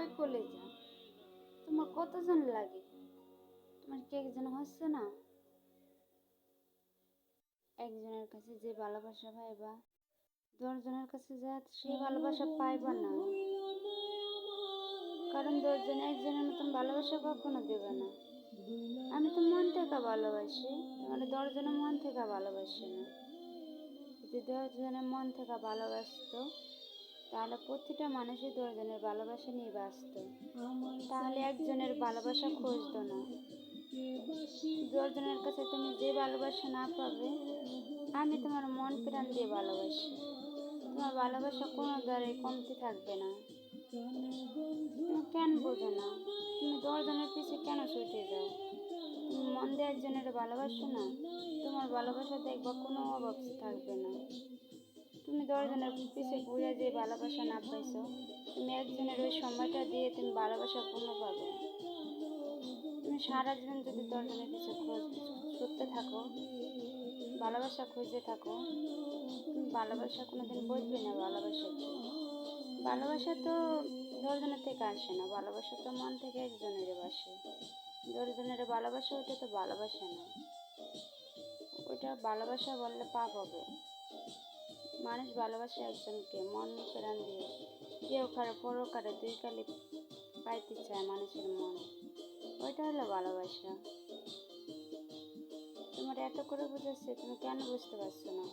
ওই কলেজা তোমার কতজন লাগে? তোমার কি একজন হচ্ছে না? একজনের কাছে যে ভালোবাসা পাইবা, দশজনের কাছে যা সে ভালোবাসা পাইবা না। কারণ দশজনে একজনের মতন ভালোবাসা কখনো দেবে না। আমি তো মন থেকে ভালোবাসি তোমার দশজনের মন থেকে ভালোবাসি না। যদি দশজনের মন থেকে ভালোবাসতো তাহলে প্রতিটা মানুষই দশজনের ভালোবাসা নিয়ে বাঁচত তাহলে একজনের ভালোবাসা খুঁজতো না। দশজনের কাছে তুমি যে ভালোবাসা না পাবে আমি তোমার মন প্রাণ দিয়ে ভালোবাসি। তোমার ভালোবাসা কোনো দ্বারাই কমতি থাকবে না। তুমি কেন বোঝো না? তুমি দশজনের পিছে কেন ছুটে যাও? তুমি মন দিয়ে একজনের ভালোবাসো না? তোমার ভালোবাসা দেখবা কোনো অভাব থাকবে না। তুমি দশজনের পিছে ঘুরে যে ভালোবাসা না পাইছো, তুমি একজনের ওই সময়টা দিয়ে তুমি ভালোবাসা পূর্ণ পাবে। তুমি সারা জীবন যদি দশজনের খোঁজ ছুটতে থাকো, ভালোবাসা খুঁজতে থাকো, তুমি ভালোবাসা কোনোদিন বুঝবে না ভালোবাসা ভালোবাসা তো দশজনের থেকে আসে না, ভালোবাসা তো মন থেকে একজনের বাসে। দশজনের ভালোবাসা, ওইটা তো ভালোবাসা না। ওইটা ভালোবাসা বললে পাপ হবে। মানুষ ভালোবাসে একজনকে, মন প্রাণ দিয়ে। কেউ কারও পরকারে দুই কালি পাইতে চায় মানুষের মন। ওইটা হলো ভালোবাসা। তোমার এত করে বুঝাচ্ছে, তুমি কেন বুঝতে পারছ না?